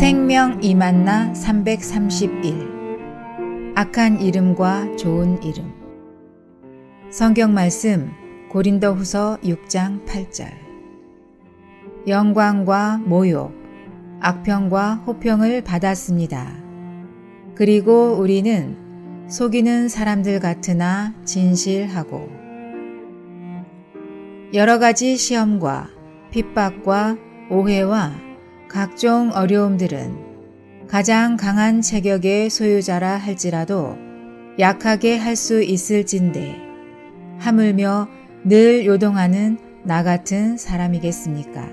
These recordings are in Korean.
생명 이만나 331 악한 이름과 좋은 이름. 성경 말씀 고린도 후서 6장 8절. 영광과 모욕, 악평과 호평을 받았습니다. 그리고 우리는 속이는 사람들 같으나 진실하고 여러 가지 시험과 핍박과 오해와 각종 어려움들은 가장 강한 체격의 소유자라 할지라도 약하게 할 수 있을진데 하물며 늘 요동하는 나 같은 사람이겠습니까?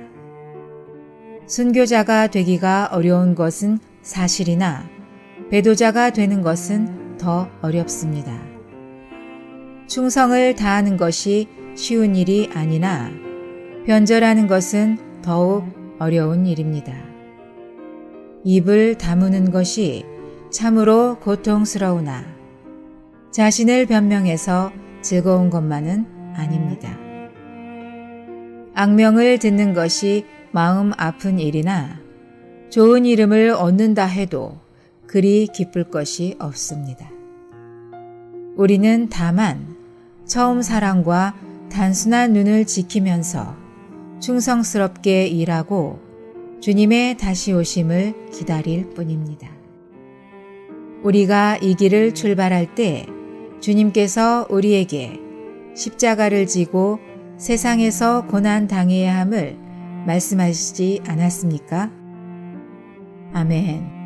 순교자가 되기가 어려운 것은 사실이나 배도자가 되는 것은 더 어렵습니다. 충성을 다하는 것이 쉬운 일이 아니나 변절하는 것은 더욱 어려운 일입니다. 입을 다무는 것이 참으로 고통스러우나 자신을 변명해서 즐거운 것만은 아닙니다. 악명을 듣는 것이 마음 아픈 일이나 좋은 이름을 얻는다 해도 그리 기쁠 것이 없습니다. 우리는 다만 처음 사랑과 단순한 눈을 지키면서 충성스럽게 일하고 주님의 다시 오심을 기다릴 뿐입니다. 우리가 이 길을 출발할 때 주님께서 우리에게 십자가를 지고 세상에서 고난 당해야 함을 말씀하시지 않았습니까? 아멘.